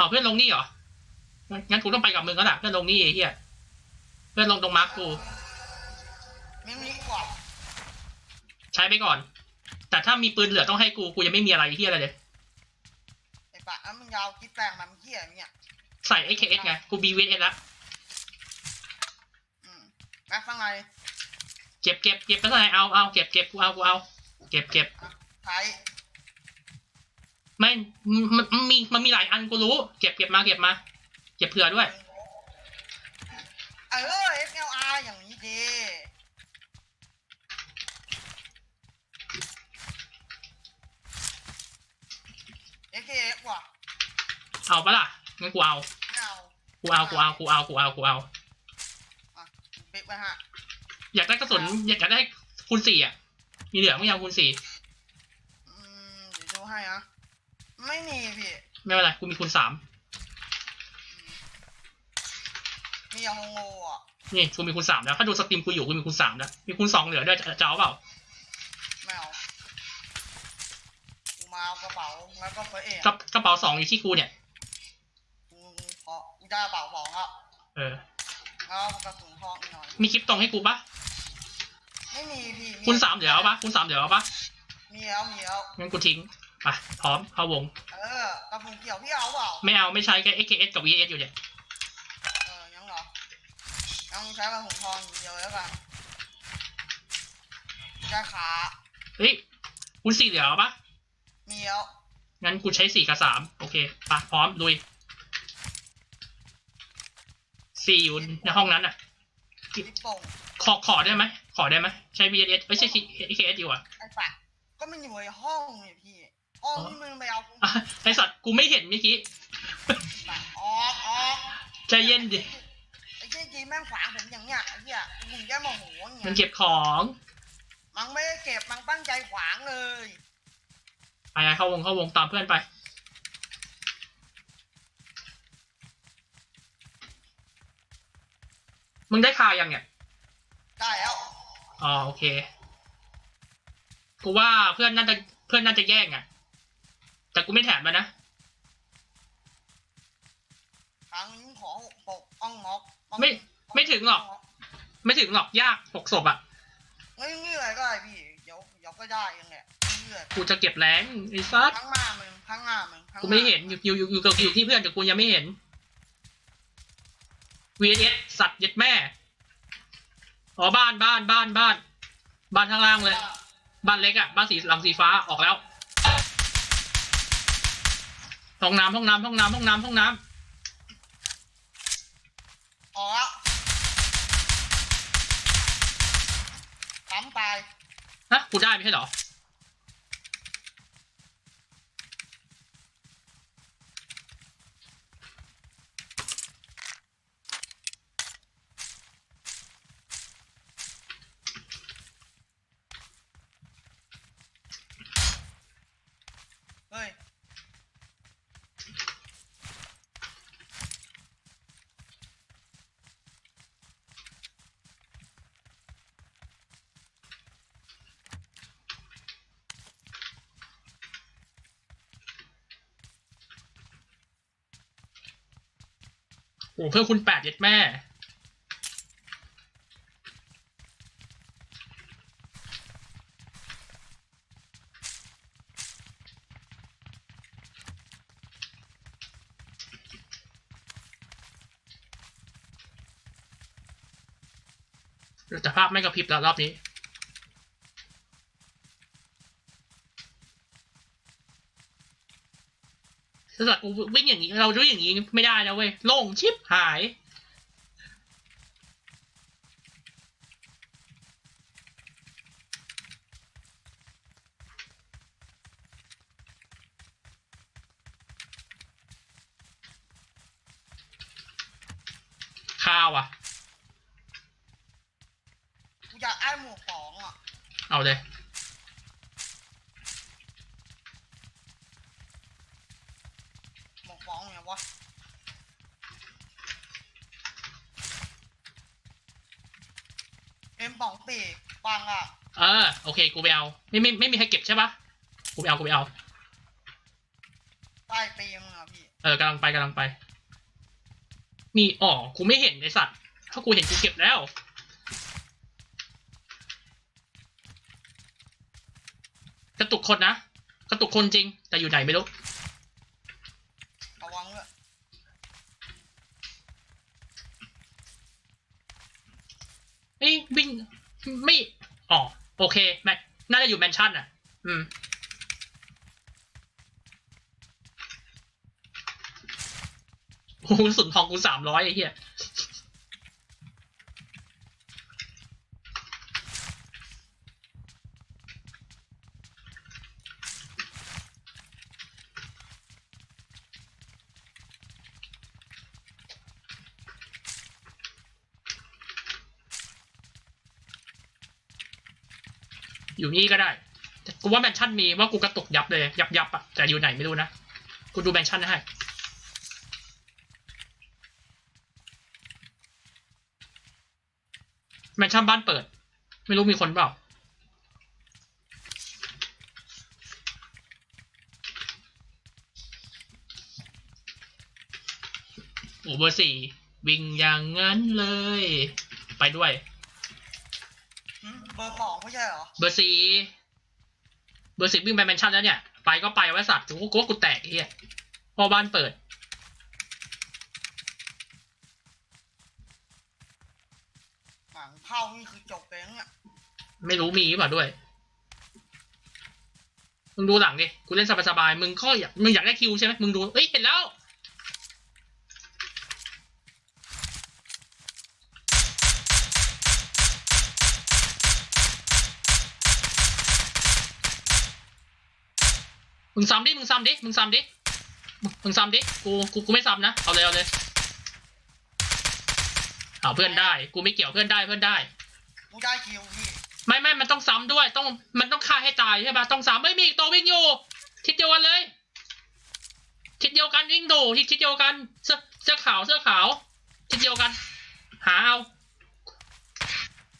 เอาเพื่อนลงนี่เหรอ งั้นกูต้องไปกับมึงแล้วล่ะเพื่อนลงนี่ไอ้เฮียเพื่อนลงตรงมาร์คกูมิมิกว่าใช้ไปก่อน แต่ถ้ามีปืนเหลือต้องให้กู กูยังไม่มีอะไรเฮียอะไรเลย ไอ้ปะแล้วมึงยาวคิดแปลงมันเหี้ยเนี่ย ใส่ AKS ไง กู BVS แล้วอืมแม็กข้างในเก็บเก็บเก็บไปเท่าไหร่เอาเอาเก็บเก็บกูเอากูเอา เก็บเก็บใช้ ไม่มันมันมีมันมีหลายอันกูรู้ เก็บเก็บมาเก็บมา เก็บเผื่อด้วย เออ SLR อย่างนี้ดี AKS ว่ะเอาปะล่ะงั้นกูเอาไม่เอากูเอากูเอากูเอากูเอากูเอา อะปิดไปฮะอยากได้กระสุนอยากได้คูณสี่อะ มีเหลือไม่เอาคูณสี่อืมเดี๋ยวดูให้นะ ไม่มีพี่ไม่เป็นไรกูมีคูณสามมียังโง่ๆอะนี่กูมีคูณสามแล้วถ้าดูสตรีมกูอยู่กูมีคูณสามแล้วมีคูณสองเหลือด้วยจะจะเอาเปล่าไม่เอากูมาเอากระเป๋าแล้วก็เฟซเองกระกระเป๋าสองอยู่ที่กูเนี่ยกูขอกูได้กระเป๋าสองอะเออแล้วกระสุนทองอีกหน่อยมีคลิปตรงให้กูปะไม่มีพี่คูณสามเหลือเอาปะคูณสามเหลือเอาปะมีแล้วมีแล้วงั้นกูทิ้ง ไปพร้อมเข้าวง เออกระสุนเกี่ยวพี่เอาเปล่า ไม่เอาไม่ใช้แค่ AKS กับ VS อยู่เนี่ยเออยังเหรอยังใช้กระสุนทองอย่างเดียวแล้วกันได้ขาเฮ้ยคูณสี่เหลือเอาปะมีแล้วงั้นกูใช้สี่กับสามโอเคไปพร้อมลุยสี่อยู่ในห้องนั้นอะ ลิปโป่งขอขอได้ไหมขอได้ไหมใช้ VS ไม่ใช่ AKS อยู่อะไอ้ปะก็มันอยู่ในห้องนี่พี่ ห้องที่มึงไปเอาอะไอสัตว์กูไม่เห็นเมื่อกี้ปะออกออกใจเย็นดิ ไอ้เจ๊จีแม่งขวางผมอย่างเงี้ยไอ้เหี้ยมึงแกโมโหอย่างมันเงี้ยเก็บของ มันไม่ได้เก็บมันตั้งใจขวางเลยไปๆเข้าวงเข้าวงตามเพื่อนไป มึงได้คายังเนี่ย ได้แล้วอ๋อโอเค กูว่าเพื่อนน่าจะเพื่อนน่าจะแย่งอะ แต่กูไม่แถมมันนะครั้งนี้ขอหกปกอ้องม็อกอ้องไม่ไม่ถึงหรอก ไม่ถึงหรอกยากหกศพอะเฮ้ยนี่อะไรก็ได้พี่เดี๋ยวเดี๋ยวก็ได้เองแหละเรื่อยกูจะเก็บแรงไอ้ซัดทั้งหน้ามึงทั้งหน้ามึงทั้งกูไม่เห็นอยู่อยู่อยู่อยู่กับอยู่ที่เพื่อนแต่กูยังไม่เห็น VS สัตว์เย็ดแม่อ๋อบ้านบ้านบ้านบ้าน บ้านข้างล่างเลย บ้านเล็กอะบ้านสีหลังสีฟ้าออกแล้ว ห้องน้ำห้องน้ำห้องน้ำห้องน้ำห้องน้อ๋อแล้วซ้ำตายำฮะกูได้ไม่ใช่เหรอ อ้เพื่อคุณแปดเย็ดแม่ แต่ภาพไม่กระพริบแล้วรอบนี้ ถ้าเกิดกูวิ่งอย่างนี้เราด้วยอย่างนี้ไม่ได้นะเว้ยโล่งชิบหายข้าวอะ กูอยากไอ้หมวกสองอะ เอาเลย หมวกสองไงวะ เอ็มสองสี่บางอะเออโอเค กูไปเอา ไม่ไม่ไม่มีใครเก็บใช่ปะกูไปเอากูไปเอา ใต้ตีมึงอะพี่เออกำลังไปกำลังไปมีอ๋อกูไม่เห็นไอสัตว์ ถ้ากูเห็นกูเก็บแล้ว กระตุกคนนะ กระตุกคนจริง แต่อยู่ไหนไม่รู้ ระวังด้วย เอ้ยวิ่งไม่อ๋อ โอเคแมน่าจะอยู่แมนชั่นอะ อืม โอ้สุนทองกูสามร้อยไอ้เหี้ย อยู่นี่ก็ได้ กูว่าแมนชั่นมีว่ากูกระตุกยับเลย ยับยับอะแต่อยู่ไหนไม่รู้นะ กูดูแมนชั่นให้แมนชั่นบ้านเปิด ไม่รู้มีคนเปล่าโอ้เบอร์สี่วิ่งอย่างงั้นเลย ไปด้วย ไม่ใช่เหรอ เบอร์สี่เบอร์สี่วิ่งไปแมนชั่นแล้วเนี่ย ไปก็ไปไว้สัตว์กูกูว่ากูแตกไอ้เฮียพอบ้านเปิด หลังเข้านี่คือจบเลยนะเนี่ยไม่รู้มีหรือเปล่าด้วย มึงดูหลังดิ กูเล่นสบายๆ มึงก็อยากมึงอยากได้คิวใช่ไหมมึงดู เอ้ย เห็นแล้ว มึงซ้ำดิมึงซ้ำดิมึงซ้ำดิมึงซ้ำดิกูกูกูไม่ซ้ำนะเอาเลยเอาเลยเอาเพื่อนได้ กูไม่เกี่ยวเพื่อนได้เพื่อนได้ กูได้คิวพี่ไม่ไม่มันต้องซ้ำด้วยต้องมันต้องฆ่าให้ตายใช่ปะต้องซ้ำไม่มีอีกตัววิ่งอยู่ทิศเดียวกันเลยทิศเดียวกันวิ่งดูทิศทิศเดียวกันเสื้อเสื้อขาวเสื้อขาวทิศเดียวกัน หาเอา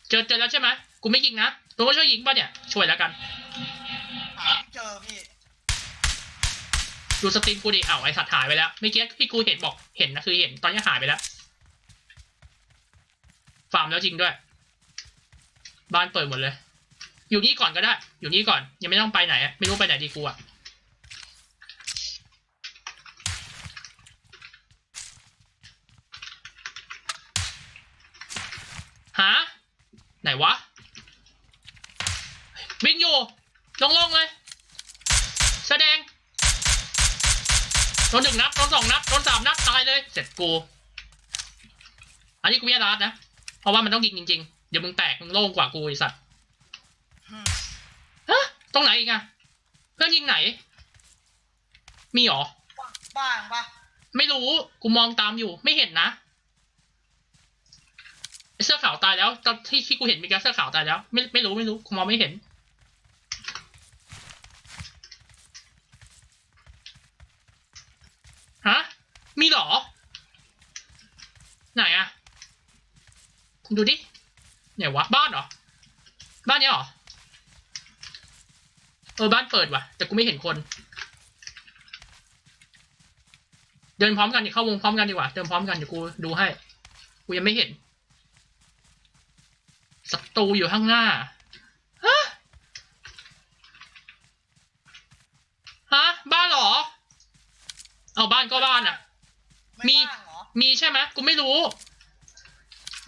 เจอเจอแล้วใช่ไหมกูไม่ยิงนะตัวก็ช่วยยิงป่ะเนี่ยช่วยแล้วกัน ดูสตรีมกูดิอ้าวไอสัตว์หายไปแล้วเมื่อกี้ที่กูเห็นบอกเห็นนะคือเห็นตอนนี้หายไปแล้ว ฟาร์มแล้วจริงด้วย บ้านเปิดหมดเลย อยู่นี่ก่อนก็ได้ อยู่นี่ก่อน ยังไม่ต้องไปไหนไม่รู้ไปไหนดีกูอะหาไหนวะวิ่งอยู่ลงๆเลย โดนหนึ่งนัดโดนสองนัดโดนสามนัดตายเลย เสร็จกู อันนี้กูไม่ได้รัดนะ เพราะว่ามันต้องยิงจริงๆ เดี๋ยวมึงแตกมึงโล่งกว่ากูไอสัตว์หึฮะตรงไหนอีกอะเพื่อนยิงไหน มีเหรอ บ้างปะไม่รู้ กูมองตามอยู่ไม่เห็นนะไอ้เสื้อขาวตายแล้วตอนที่ที่กูเห็นมีแกเสื้อขาวตายแล้ว ไม่ไม่รู้ไม่รู้กูมองไม่เห็น ฮะ มีหรอ ไหนอะดูดิไหนวะ บ้านเหรอ บ้านเนี้ยเหรอ เออ บ้านเปิดว่ะ แต่กูไม่เห็นคน เดินพร้อมกันดิเข้าวงพร้อมกันดีกว่า เดินพร้อมกันเดี๋ยวกูดูให้ กูยังไม่เห็นศัตรูอยู่ข้างหน้า ฮะ ฮะ บ้านเหรอ เอาบ้านก็บ้านอะ ไม่มีบ้างเหรอ มีใช่ไหมกูไม่รู้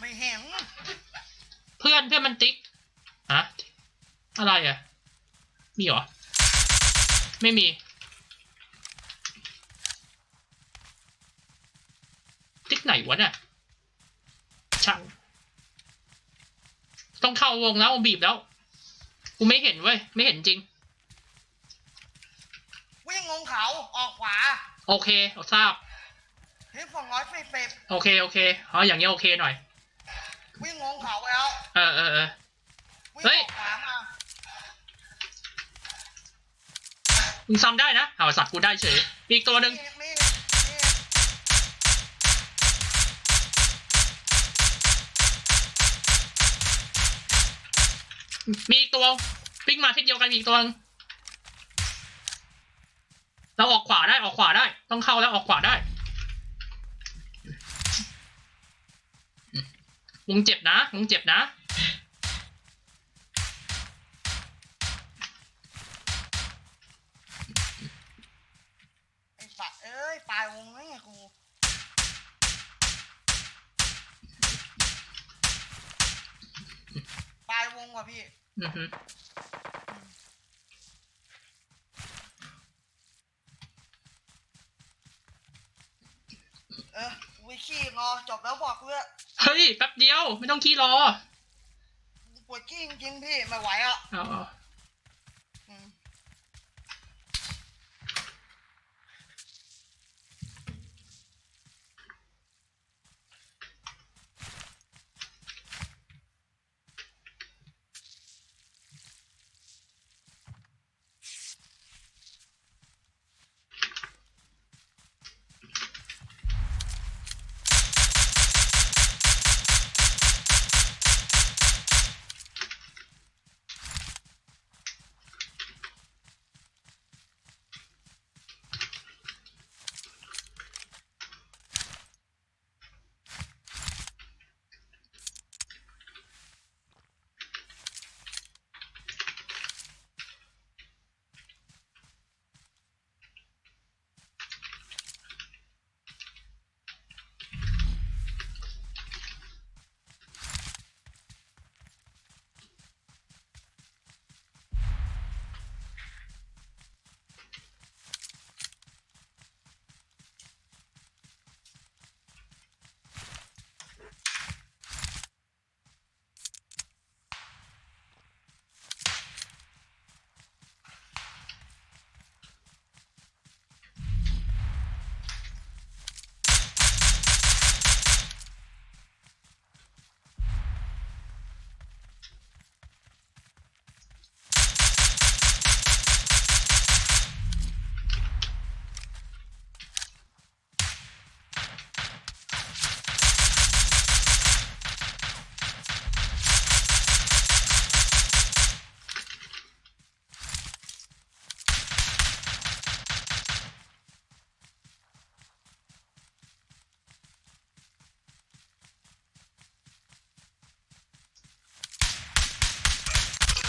ไม่เห็นเพื่อนเพื่อนมันติ๊กฮะอะไรอะ มีเหรอ ไม่มี ติ๊กไหนวะเนี่ยช่างต้องเข้าวงแล้วบีบแล้ว กูไม่เห็นเว้ย ไม่เห็นจริง วิ่งลงเขาออกขวา โอเคทราบ เฮ้ยสองร้อยสี่สิบโอเคโอเคอ๋ออย่างเงี้ยโอเคหน่อย วิ่งลงเขาแล้วเออเออเออ วิ่งเฮ้ย ออกขวามามึงซ้ำได้นะเอาสัตว์กูได้เฉยอีกตัวหนึ่งมีมีมีมีอีกตัววิ่งมาทิศเดียวกันมีอีกตัวหนึ่งเราออกขวาได้ออกขวาได้ ต้องเข้าแล้วออกขวาได้ วงเจ็บนะวงเจ็บนะ ไอ้สัตว์เอ้ยปลายวงแล้วไงกูปลายวงว่ะพี่ อือฮึเออวิขี้งอจบแล้วบอกเพื่อ เฮ้ยแป๊บเดียวไม่ต้องขี้รอปวดขี้จริงๆพี่ไม่ไหวอะเอาเอา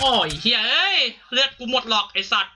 อ้ยเฮียเอ้ยเลือดกูหมดหรอกไอสัตว์